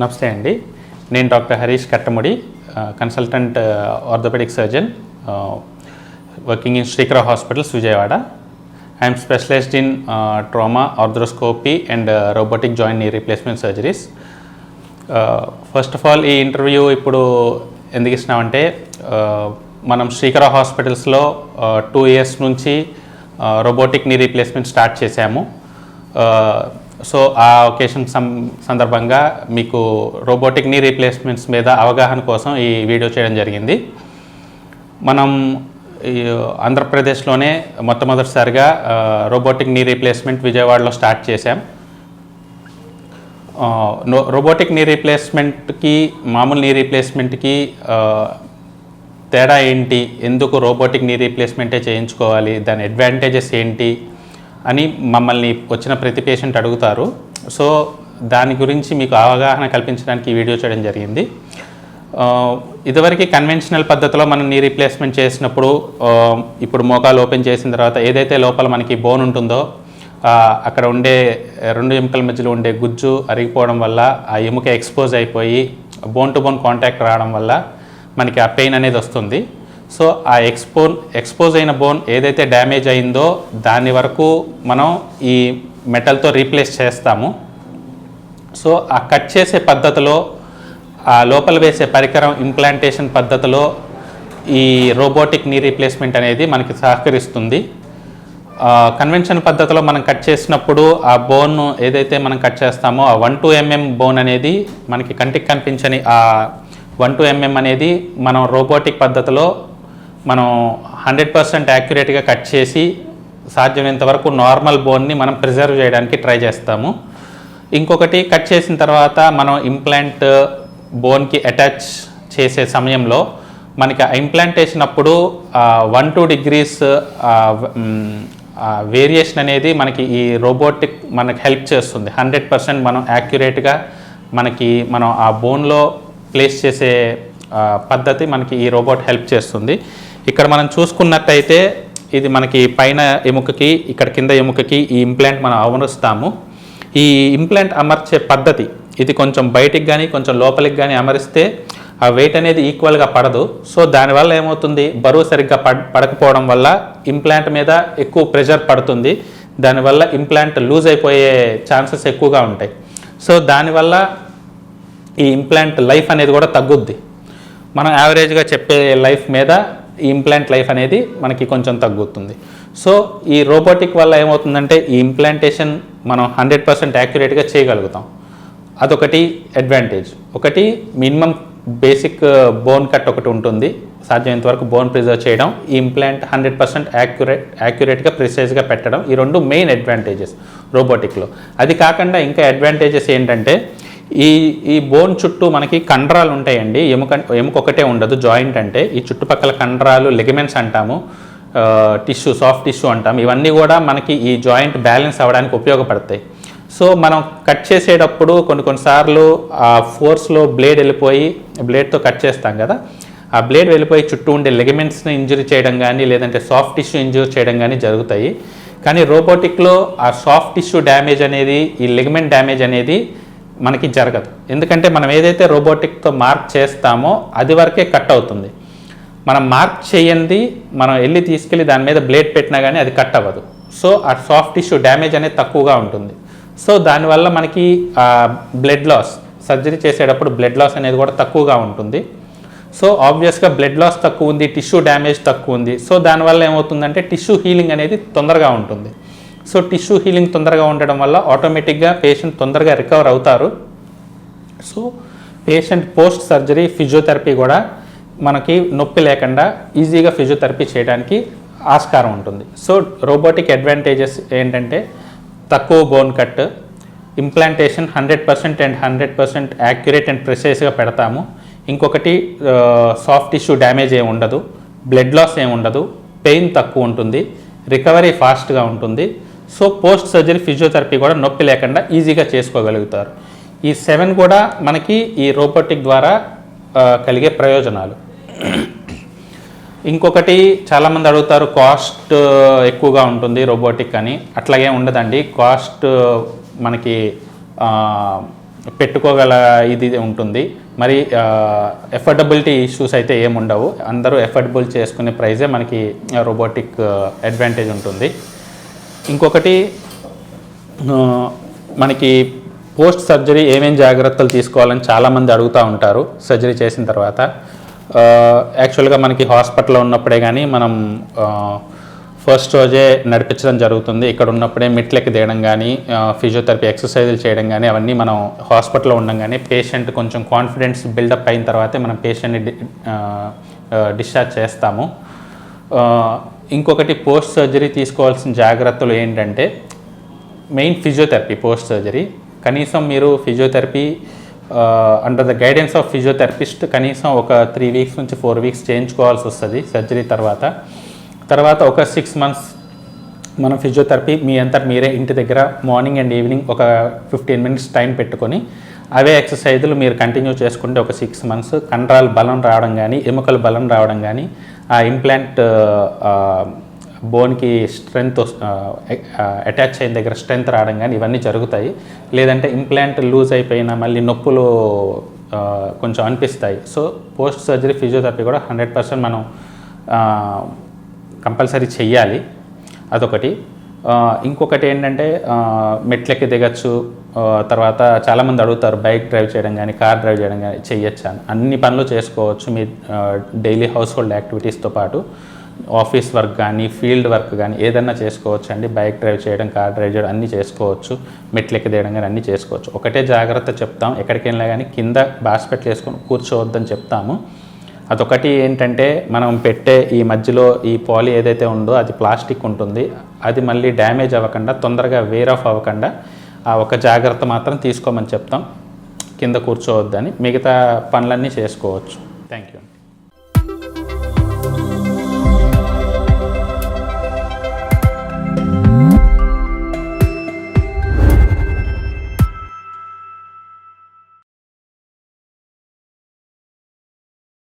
నమస్తే అండి. నేను doctor Harish Kattamudi consultant orthopaedic surgeon working in Srikara hospitals Vijayawada. I'm specialised in trauma arthroscopy and robotic joint knee replacement surgeries first of all ఈ interview ఇప్పుడు ఎందుకు ఇచ్చినామంటే మనం శ్రీకర హాస్పిటల్స్లో టూ ఇయర్స్ నుంచి రోబోటిక్ నీ రీప్లేస్మెంట్ స్టార్ట్ చేశాము. So ఆ occasion సం సందర్భంగా మీకు రోబోటిక్ నీ రీప్లేస్మెంట్స్ మీద అవగాహన కోసం ఈ వీడియో చేయడం జరిగింది. మనం ఈ ఆంధ్రప్రదేశ్లోనే మొట్టమొదటిసారిగా రోబోటిక్ నీ రీప్లేస్మెంట్ విజయవాడలో స్టార్ట్ చేశాం. నో- రోబోటిక్ నీ రీప్లేస్మెంట్కి మామూలు నీ రీప్లేస్మెంట్కి తేడా ఏంటి? ఎందుకు రోబోటిక్ నీ రీప్లేస్మెంటే చేయించుకోవాలి? దాని అడ్వాంటేజెస్ ఏంటి? అని మమ్మల్ని వచ్చిన ప్రతి పేషెంట్ అడుగుతారు. సో దాని గురించి మీకు అవగాహన కల్పించడానికి ఈ వీడియో చేయడం జరిగింది. ఇదివరకు కన్వెన్షనల్ పద్ధతిలో మనం నీ రీప్లేస్మెంట్ చేసినప్పుడు ఇప్పుడు మోకాలు ఓపెన్ చేసిన తర్వాత ఏదైతే లోపల మనకి బోన్ ఉంటుందో అక్కడ ఉండే రెండు ఎముకల మధ్యలో ఉండే గుజ్జు అరిగిపోవడం వల్ల ఆ ఎముక ఎక్స్పోజ్ అయిపోయి బోన్ టు బోన్ కాంటాక్ట్ రావడం వల్ల మనకి ఆ పెయిన్ అనేది వస్తుంది. సో ఆ ఎక్స్పోన్ ఎక్స్పోజ్ అయిన బోన్ ఏదైతే డ్యామేజ్ అయిందో దాని వరకు మనం ఈ మెటల్తో రీప్లేస్ చేస్తాము. సో ఆ కట్ చేసే పద్ధతిలో ఆ లోపల వేసే పరికరం ఇంప్లాంటేషన్ పద్ధతిలో ఈ రోబోటిక్ నీ రీప్లేస్మెంట్ అనేది మనకి సహకరిస్తుంది. కన్వెన్షన్ పద్ధతిలో మనం కట్ చేసినప్పుడు ఆ బోన్ ఏదైతే మనం కట్ చేస్తామో ఆ వన్ టూ ఎంఎం బోన్ అనేది మనకి కంటికి కనిపించని ఆ వన్ టూ ఎంఎం అనేది మనం రోబోటిక్ పద్ధతిలో మనం హండ్రెడ్ పర్సెంట్ యాక్యురేట్గా కట్ చేసి సాధ్యమైనంత వరకు నార్మల్ బోన్ని మనం ప్రిజర్వ్ చేయడానికి ట్రై చేస్తాము. ఇంకొకటి కట్ చేసిన తర్వాత మనం ఇంప్లాంట్ బోన్కి అటాచ్ చేసే సమయంలో మనకి ఆ ఇంప్లాంటేషన్ అప్పుడు వన్ టూ డిగ్రీస్ వేరియేషన్ అనేది మనకి ఈ రోబోటిక్ మనకి హెల్ప్ చేస్తుంది. హండ్రెడ్ పర్సెంట్ మనం యాక్యురేట్గా మనకి మనం ఆ బోన్లో ప్లేస్ చేసే పద్ధతి మనకి ఈ రోబోట్ హెల్ప్ చేస్తుంది. ఇక్కడ మనం చూసుకున్నట్టయితే ఇది మనకి పైన ఎముకకి ఇక్కడ కింద ఎముకకి ఈ ఇంప్లాంట్ మనం అమరుస్తాము ఈ ఇంప్లాంట్ అమర్చే పద్ధతి ఇది కొంచెం బయటికి కానీ కొంచెం లోపలికి కానీ అమరిస్తే ఆ వెయిట్ అనేది ఈక్వల్గా పడదు. సో దానివల్ల ఏమవుతుంది? బరువు సరిగ్గా పడ పడకపోవడం వల్ల ఇంప్లాంట్ మీద ఎక్కువ ప్రెషర్ పడుతుంది. దానివల్ల ఇంప్లాంట్ లూజ్ అయిపోయే ఛాన్సెస్ ఎక్కువగా ఉంటాయి. సో దానివల్ల ఈ ఇంప్లాంట్ లైఫ్ అనేది కూడా తగ్గుద్ది. మనం యావరేజ్గా చెప్పే లైఫ్ మీద ఈ ఇంప్లాంట్ లైఫ్ అనేది మనకి కొంచెం తగ్గుతుంది. సో ఈ రోబోటిక్ వల్ల ఏమవుతుందంటే ఈ ఇంప్లాంటేషన్ మనం హండ్రెడ్ పర్సెంట్ యాక్యురేట్గా చేయగలుగుతాం. అదొకటి అడ్వాంటేజ్ ఒకటి మినిమం బేసిక్ బోన్ కట్ ఒకటి ఉంటుంది. సాధ్యమైనంత వరకు బోన్ ప్రిజర్వ్ చేయడం ఈ ఇంప్లాంట్ హండ్రెడ్ పర్సెంట్ యాక్యురేట్ యాక్యురేట్గా ప్రిసైజ్గా పెట్టడం ఈ రెండు మెయిన్ అడ్వాంటేజెస్ రోబోటిక్లో అది కాకుండా ఇంకా అడ్వాంటేజెస్ ఏంటంటే ఈ ఈ బోన్ చుట్టూ మనకి కండరాలు ఉంటాయండి. ఎముక ఎముక ఒకటే ఉండదు జాయింట్ అంటే. ఈ చుట్టుపక్కల కండరాలు లెగమెంట్స్ అంటాము. టిష్యూ సాఫ్ట్ టిష్యూ అంటాం ఇవన్నీ కూడా మనకి ఈ జాయింట్ బ్యాలెన్స్ అవ్వడానికి ఉపయోగపడతాయి. సో మనం కట్ చేసేటప్పుడు కొన్ని కొన్నిసార్లు ఆ ఫోర్స్లో బ్లేడ్ వెళ్ళిపోయి బ్లేడ్తో కట్ చేస్తాం కదా. ఆ బ్లేడ్ వెళ్ళిపోయి చుట్టూ ఉండే లెగమెంట్స్ని ఇంజురీ చేయడం కానీ లేదంటే సాఫ్ట్ టిష్యూ ఇంజూర్ చేయడం కానీ జరుగుతాయి. కానీ రోబోటిక్లో ఆ సాఫ్ట్ టిష్యూ డ్యామేజ్ అనేది ఈ లెగమెంట్ డ్యామేజ్ అనేది మనకి జరగదు. ఎందుకంటే మనం ఏదైతే రోబోటిక్తో మార్క్ చేస్తామో అది వరకే కట్ అవుతుంది. మనం మార్క్ చేయండి మనం వెళ్ళి తీసుకెళ్ళి దాని మీద బ్లేడ్ పెట్టినా కానీ అది కట్ అవ్వదు. సో ఆ సాఫ్ట్ టిష్యూ డ్యామేజ్ అనేది తక్కువగా ఉంటుంది. సో దానివల్ల మనకి బ్లడ్ లాస్ సర్జరీ చేసేటప్పుడు బ్లడ్ లాస్ అనేది కూడా తక్కువగా ఉంటుంది. సో ఆబ్వియస్గా బ్లడ్ లాస్ తక్కువ ఉంది టిష్యూ డ్యామేజ్ తక్కువ ఉంది. సో దానివల్ల ఏమవుతుందంటే టిష్యూ హీలింగ్ అనేది తొందరగా ఉంటుంది. సో టిష్యూ హీలింగ్ తొందరగా ఉండడం వల్ల ఆటోమేటిక్గా పేషెంట్ తొందరగా రికవర్ అవుతారు. So patient post surgery physiotherapy కూడా మనకి నొప్పి లేకుండా ఈజీగా ఫిజియోథెరపీ చేయడానికి ఆస్కారం ఉంటుంది. సో రోబోటిక్ అడ్వాంటేజెస్ ఏంటంటే తక్కువ bone cut implantation hundred percent and hundred percent accurate and ప్రిసైస్గా పెడతాము. ఇంకొకటి సాఫ్ట్ టిష్యూ డ్యామేజ్ ఏమి ఉండదు. బ్లడ్ లాస్ ఏమి ఉండదు. పెయిన్ తక్కువ ఉంటుంది. రికవరీ ఫాస్ట్గా ఉంటుంది. సో పోస్ట్ సర్జరీ ఫిజియోథెరపీ కూడా నొప్పి లేకుండా ఈజీగా చేసుకోగలుగుతారు. ఈ సెవెన్ కూడా మనకి ఈ రోబోటిక్ ద్వారా కలిగే ప్రయోజనాలు. ఇంకొకటి చాలామంది అడుగుతారు కాస్ట్ ఎక్కువగా ఉంటుంది రోబోటిక్ అని. అట్లాగే ఉండదండి. కాస్ట్ మనకి పెట్టుకోగల ఇది ఉంటుంది. మరి ఎఫర్డబిలిటీ ఇష్యూస్ అయితే ఏముండవు. అందరూ ఎఫర్డబుల్ చేసుకునే ప్రైజే మనకి రోబోటిక్ అడ్వాంటేజ్ ఉంటుంది. ఇంకొకటి మనకి పోస్ట్ సర్జరీ ఏమేం జాగ్రత్తలు తీసుకోవాలని చాలామంది అడుగుతూ ఉంటారు సర్జరీ చేసిన తర్వాత. యాక్చువల్గా మనకి హాస్పిటల్లో ఉన్నప్పుడే కానీ మనం ఫస్ట్ రోజే నడిపించడం జరుగుతుంది. ఇక్కడ ఉన్నప్పుడే మెట్లెక్కి తీయడం కానీ ఫిజియోథెరపీ ఎక్సర్సైజులు చేయడం కానీ అవన్నీ మనం హాస్పిటల్లో ఉండగానే పేషెంట్ కొంచెం కాన్ఫిడెన్స్ బిల్డప్ అయిన తర్వాతే మనం పేషెంట్ని డిశ్చార్జ్ చేస్తాము. ఇంకొకటి పోస్ట్ సర్జరీ తీసుకోవాల్సిన జాగ్రత్తలు ఏంటంటే మెయిన్ ఫిజియోథెరపీ పోస్ట్ సర్జరీ. కనీసం మీరు physiotherapy under the guidance of physiotherapist కనీసం ఒక త్రీ వీక్స్ నుంచి ఫోర్ వీక్స్ చేయించుకోవాల్సి వస్తుంది సర్జరీ తర్వాత. తర్వాత ఒక సిక్స్ మంత్స్ మనం ఫిజియోథెరపీ మీ అంతా మీరే ఇంటి దగ్గర మార్నింగ్ అండ్ ఈవినింగ్ ఒక ఫిఫ్టీన్ మినిట్స్ టైం పెట్టుకొని అవే ఎక్సర్సైజులు మీరు కంటిన్యూ చేసుకుంటే ఒక సిక్స్ మంత్స్ కండరాల బలం రావడం కానీ ఎముకల బలం రావడం కానీ ఆ ఇంప్లాంట్ బోన్కి స్ట్రెంగ్త్ అటాచ్ అయిన దగ్గర స్ట్రెంగ్త్ రావడం కానీ ఇవన్నీ జరుగుతాయి. లేదంటే ఇంప్లాంట్ లూజ్ అయిపోయినా మళ్ళీ నొప్పులు కొంచెం అనిపిస్తాయి. సో పోస్ట్ సర్జరీ ఫిజియోథెరపీ కూడా హండ్రెడ్ పర్సెంట్ మనం కంపల్సరీ చెయ్యాలి. అదొకటి. ఇంకొకటి ఏంటంటే మెట్లెక్కి దిగచ్చు. తర్వాత చాలామంది అడుగుతారు బైక్ డ్రైవ్ చేయడం కానీ కార్ డ్రైవ్ చేయడం కానీ చెయ్యొచ్చు? అని. అన్ని పనులు చేసుకోవచ్చు మీ డైలీ హౌస్ హోల్డ్ యాక్టివిటీస్తో పాటు. ఆఫీస్ వర్క్ కానీ ఫీల్డ్ వర్క్ కానీ ఏదన్నా చేసుకోవచ్చు అండి బైక్ డ్రైవ్ చేయడం కార్ డ్రైవ్ చేయడం అన్నీ చేసుకోవచ్చు. మెట్లెక్కి తీయడం కానీ అన్నీ చేసుకోవచ్చు. ఒకటే జాగ్రత్త చెప్తాం. ఎక్కడికి వెళ్ళినా కానీ కింద బాస్పెట్లు వేసుకొని కూర్చోవద్దని చెప్తాము. అదొకటి ఏంటంటే మనం పెట్టే ఈ మధ్యలో ఈ పాలీ ఏదైతే ఉందో అది ప్లాస్టిక్ ఉంటుంది. అది మళ్ళీ డ్యామేజ్ అవ్వకుండా తొందరగా వేర్ ఆఫ్ అవ్వకుండా ఆ ఒక జాగ్రత్త మాత్రం తీసుకోమని చెప్తాం. కింద కూర్చోవద్దని మిగతా పనులన్నీ చేసుకోవచ్చు. Thank you